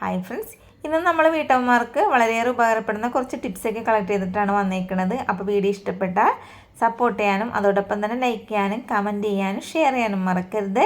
Hi friends ഇന്ന് നമ്മൾ വീട്ടമ്മമാർക്ക് വളരെയേറെ ഉപകാരപ്പെടുന്ന കുറച്ച് ടിപ്സൊക്കെ കളക്ട് ചെയ്തിട്ടാണ് വന്നേക്കുന്നത് അപ്പോൾ വീഡിയോ ഇഷ്ടപ്പെട്ടാൽ സപ്പോർട്ട് ചെയ്യാനും അതോടൊപ്പം തന്നെ ലൈക്ക് ചെയ്യാനും കമന്റ് ചെയ്യാനും ഷെയർ ചെയ്യാനും മറക്കരുത്.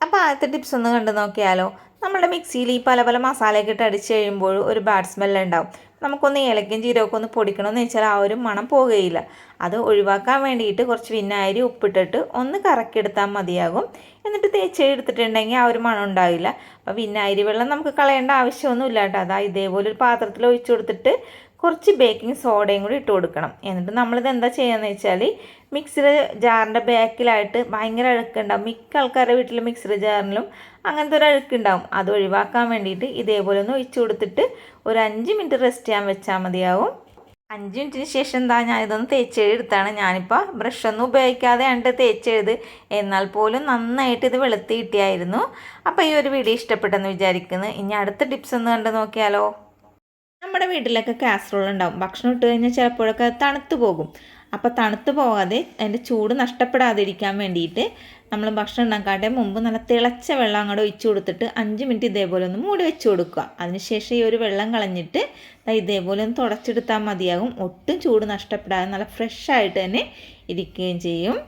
അപ്പോൾ ആദ്യത്തെ ടിപ്സ് ഒന്ന് കണ്ടു നോക്കിയാലോ? നമ്മുടെ മിക്സിയിൽ ഈ പല പല മസാലയൊക്കെ ഇട്ട് അടിച്ച് കഴിയുമ്പോൾ ഒരു ബാഡ് സ്മെല്ല് ഉണ്ടാവും. നമുക്കൊന്ന് ഏലക്കയും ജീരകമൊക്കെ ഒന്ന് പൊടിക്കണമെന്ന് വെച്ചാൽ ആ ഒരു മണം പോകുകയില്ല അത് ഒഴിവാക്കാൻ വേണ്ടിയിട്ട് കുറച്ച് വിനാഗിരി ഉപ്പിട്ടിട്ട് ഒന്ന് കറക്കിയെടുത്താൽ മതിയാകും. എന്നിട്ട് തേച്ച് എടുത്തിട്ടുണ്ടെങ്കിൽ ആ ഒരു മണം ഉണ്ടാവില്ല. അപ്പോൾ വിനാഗിരി വെള്ളം നമുക്ക് കളയേണ്ട ആവശ്യമൊന്നുമില്ല കേട്ടോ. അതാ ഇതേപോലെ ഒരു പാത്രത്തിൽ ഒഴിച്ചു കൊടുത്തിട്ട് കുറച്ച് ബേക്കിംഗ് സോഡയും കൂടി ഇട്ട് കൊടുക്കണം. എന്നിട്ട് നമ്മളിത് എന്താ ചെയ്യുകയെന്ന് വെച്ചാൽ മിക്സിയുടെ ജാറിന്റെ ബാക്കിലായിട്ട് ഭയങ്കര അഴുക്കുണ്ടാവും. മിക്ക ആൾക്കാരുടെ വീട്ടിൽ മിക്സിയുടെ ജാറിലും അങ്ങനത്തെ ഒരു അഴുക്കുണ്ടാവും. അത് ഒഴിവാക്കാൻ വേണ്ടിയിട്ട് ഇതേപോലെ ഒന്ന് ഒഴിച്ചു കൊടുത്തിട്ട് ഒരു അഞ്ച് മിനിറ്റ് റെസ്റ്റ് ചെയ്യാൻ വെച്ചാൽ മതിയാവും. അഞ്ച് മിനിറ്റിന് ശേഷം എന്താ ഞാൻ ഇതൊന്ന് തേച്ചെഴുത്താണ് ഞാനിപ്പോൾ ബ്രഷൊന്നും ഉപയോഗിക്കാതെ കണ്ട് തേച്ചെഴുത്. എന്നാൽ പോലും നന്നായിട്ട് ഇത് വെളുത്തി കിട്ടിയായിരുന്നു. അപ്പോൾ ഈ ഒരു വീഡിയോ ഇഷ്ടപ്പെട്ടെന്ന് വിചാരിക്കുന്നു. ഇനി അടുത്ത ടിപ്സ് ഒന്ന് കണ്ട് നോക്കിയാലോ. നമ്മുടെ വീട്ടിലൊക്കെ കാസറോൾ ഉണ്ടാവും ഭക്ഷണം ഇട്ട് കഴിഞ്ഞാൽ ചിലപ്പോഴൊക്കെ തണുത്തു പോകും. അപ്പോൾ തണുത്തു പോകാതെ അതിന്റെ ചൂട് നഷ്ടപ്പെടാതിരിക്കാൻ വേണ്ടിയിട്ട് നമ്മൾ ഭക്ഷണം ഉണ്ടാക്കാട്ടെ മുമ്പ് നല്ല തിളച്ച വെള്ളം അങ്ങോട്ട് ഒഴിച്ചു കൊടുത്തിട്ട് അഞ്ച് മിനിറ്റ് ഇതേപോലെ ഒന്ന് മൂടി വെച്ച് കൊടുക്കുക. അതിനുശേഷം ഈ ഒരു വെള്ളം കളഞ്ഞിട്ട് ഇതേപോലെ ഒന്ന് തുടച്ചെടുത്താൽ മതിയാകും. ഒട്ടും ചൂട് നഷ്ടപ്പെടാതെ നല്ല ഫ്രഷായിട്ട് തന്നെ ഇരിക്കുകയും ചെയ്യും.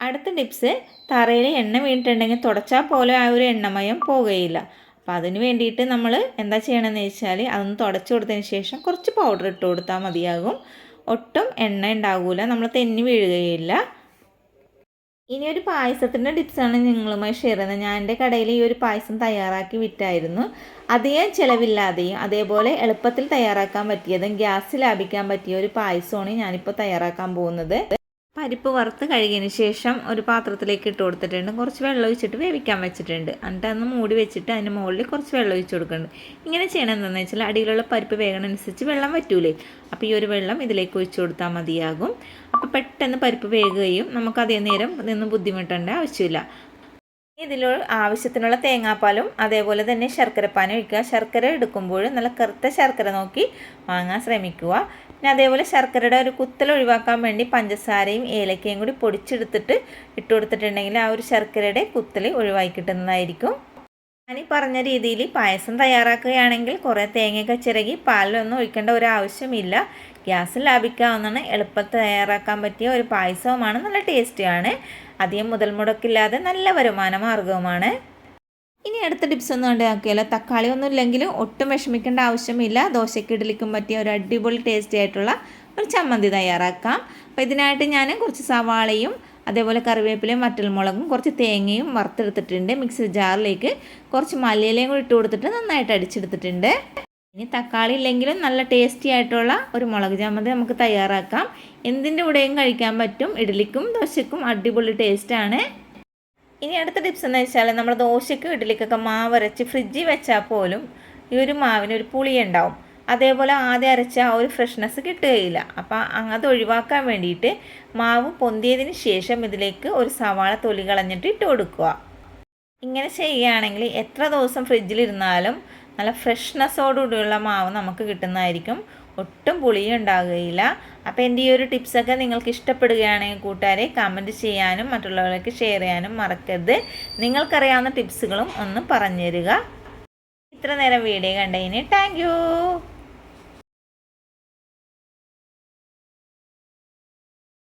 അടുത്ത ടിപ്സ് തറയിൽ എണ്ണ വീണിട്ടുണ്ടെങ്കിൽ തുടച്ചാൽ പോലെ ആ ഒരു എണ്ണമയം പോകുകയില്ല അപ്പോൾ അതിന് വേണ്ടിയിട്ട് നമ്മൾ എന്താ ചെയ്യണമെന്ന് വെച്ചാൽ അതൊന്ന് തുടച്ചു കൊടുത്തതിന് ശേഷം കുറച്ച് പൗഡർ ഇട്ട് കൊടുത്താൽ മതിയാകും. ഒട്ടും എണ്ണ ഉണ്ടാകില്ല നമ്മൾ തെന്നി വീഴുകയില്ല. ഇനി ഒരു പായസത്തിന്റെ ടിപ്സാണ് നിങ്ങളുമായി ഷെയർ ചെയ്യുന്നത്. ഞാൻ എന്റെ കടയിൽ ഈ ഒരു പായസം തയ്യാറാക്കി വിറ്റായിരുന്നു. അധികം ചിലവില്ലാതെയും അതേപോലെ എളുപ്പത്തിൽ തയ്യാറാക്കാൻ പറ്റിയതും ഗ്യാസ് ലാഭിക്കാൻ പറ്റിയ ഒരു പായസമാണ് ഞാനിപ്പോൾ തയ്യാറാക്കാൻ പോകുന്നത്. പരിപ്പ് വറുത്ത് കഴുകിയതിന് ശേഷം ഒരു പാത്രത്തിലേക്ക് ഇട്ട് കൊടുത്തിട്ടുണ്ട്. കുറച്ച് വെള്ളം ഒഴിച്ചിട്ട് വേവിക്കാൻ വെച്ചിട്ടുണ്ട്. എന്നിട്ട് അന്ന് മൂടി വെച്ചിട്ട് അതിന്റെ മുകളിൽ കുറച്ച് വെള്ളം ഒഴിച്ച് കൊടുക്കുന്നുണ്ട്. ഇങ്ങനെ ചെയ്യണം എന്താണെന്ന് വെച്ചാൽ അടിയിലുള്ള പരിപ്പ് വേഗണനുസരിച്ച് വെള്ളം വറ്റൂലേ. അപ്പോൾ ഈ ഒരു വെള്ളം ഇതിലേക്ക് ഒഴിച്ചു കൊടുത്താൽ മതിയാകും. അപ്പോൾ പെട്ടെന്ന് പരിപ്പ് വേകുകയും നമുക്കതേ നേരം നിന്ന് ബുദ്ധിമുട്ടേണ്ട ആവശ്യമില്ല. ഇതിൽ ആവശ്യത്തിനുള്ള തേങ്ങാപ്പാലും അതേപോലെ തന്നെ ശർക്കരപ്പാനും ഒഴിക്കുക. ശർക്കര എടുക്കുമ്പോൾ നല്ല കറുത്ത ശർക്കര നോക്കി വാങ്ങാൻ ശ്രമിക്കുക. പിന്നെ അതേപോലെ ശർക്കരയുടെ ഒരു കുത്തൽ ഒഴിവാക്കാൻ വേണ്ടി പഞ്ചസാരയും ഏലക്കയും കൂടി പൊടിച്ചെടുത്തിട്ട് ഇട്ട് കൊടുത്തിട്ടുണ്ടെങ്കിൽ ആ ഒരു ശർക്കരയുടെ കുത്തൽ ഒഴിവാക്കി കിട്ടുന്നതായിരിക്കും. ഞാനീ പറഞ്ഞ രീതിയിൽ പായസം തയ്യാറാക്കുകയാണെങ്കിൽ കുറേ തേങ്ങയൊക്കെ ചിരകി പാലിലൊന്നും ഒഴിക്കേണ്ട ഒരു ആവശ്യമില്ല. ഗ്യാസ് ലാഭിക്കാവുന്നതാണ്. എളുപ്പത്തിൽ തയ്യാറാക്കാൻ പറ്റിയ ഒരു പായസവുമാണ്. നല്ല ടേസ്റ്റിയാണ്. അധികം മുതൽ മുടക്കില്ലാതെ നല്ല വരുമാന മാർഗവുമാണ് ഇനി അടുത്ത ടിപ്സ് ഒന്നും ഉണ്ടാക്കിയാലോ തക്കാളി ഒന്നും ഇല്ലെങ്കിലും ഒട്ടും വിഷമിക്കേണ്ട ആവശ്യമില്ല. ദോശയ്ക്ക് ഇഡലിക്കും പറ്റിയ ഒരു അടിപൊളി ടേസ്റ്റി ആയിട്ടുള്ള ഒരു ചമ്മന്തി തയ്യാറാക്കാം. അപ്പോൾ ഇതിനായിട്ട് ഞാൻ കുറച്ച് സവാളയും അതേപോലെ കറിവേപ്പിലയും വറ്റൽമുളകും കുറച്ച് തേങ്ങയും വറുത്തെടുത്തിട്ടുണ്ട്. മിക്സി ജാറിലേക്ക് കുറച്ച് മല്ലിയിലയും കൂടി ഇട്ട് കൊടുത്തിട്ട് നന്നായിട്ട് അടിച്ചെടുത്തിട്ടുണ്ട്. ഇനി തക്കാളി ഇല്ലെങ്കിലും നല്ല ടേസ്റ്റി ആയിട്ടുള്ള ഒരു മുളക് ചമ്മന്തി നമുക്ക് തയ്യാറാക്കാം. എന്തിന്റെ കൂടെയും കഴിക്കാൻ പറ്റും. ഇഡ്ഡലിക്കും ദോശയ്ക്കും അടിപൊളി ടേസ്റ്റാണ് ഇനി അടുത്ത ടിപ്സ് എന്ന് വെച്ചാൽ നമ്മൾ ദോശയ്ക്കും ഇഡ്ഡലിക്കൊക്കെ മാവ് അരച്ച് ഫ്രിഡ്ജിൽ വെച്ചാൽ പോലും ഈ ഒരു മാവിന് ഒരു പുളി ഉണ്ടാവും. അതേപോലെ ആദ്യം അരച്ച ആ ഒരു ഫ്രഷ്നെസ് കിട്ടുകയില്ല. അപ്പം അത് ഒഴിവാക്കാൻ വേണ്ടിയിട്ട് മാവ് പൊന്തിയതിന് ശേഷം ഇതിലേക്ക് ഒരു സവാള തൊലി കളഞ്ഞിട്ട് ഇട്ട് കൊടുക്കുക. ഇങ്ങനെ ചെയ്യുകയാണെങ്കിൽ എത്ര ദിവസം ഫ്രിഡ്ജിലിരുന്നാലും നല്ല ഫ്രഷ്നെസ്സോടുകൂടിയുള്ള മാവ് നമുക്ക് കിട്ടുന്നതായിരിക്കും. ഒട്ടും പുളിയും ഉണ്ടാകുകയില്ല. അപ്പോൾ എന്റെ ഈ ഒരു ടിപ്സൊക്കെ നിങ്ങൾക്ക് ഇഷ്ടപ്പെടുകയാണെങ്കിൽ കൂട്ടുകാരെ കമന്റ് ചെയ്യാനും മറ്റുള്ളവർക്ക് ഷെയർ ചെയ്യാനും മറക്കരുത്. നിങ്ങൾക്കറിയാവുന്ന ടിപ്സുകളും ഒന്ന് പറഞ്ഞു തരിക ഇത്ര നേരം വീഡിയോ കണ്ടതിന് താങ്ക്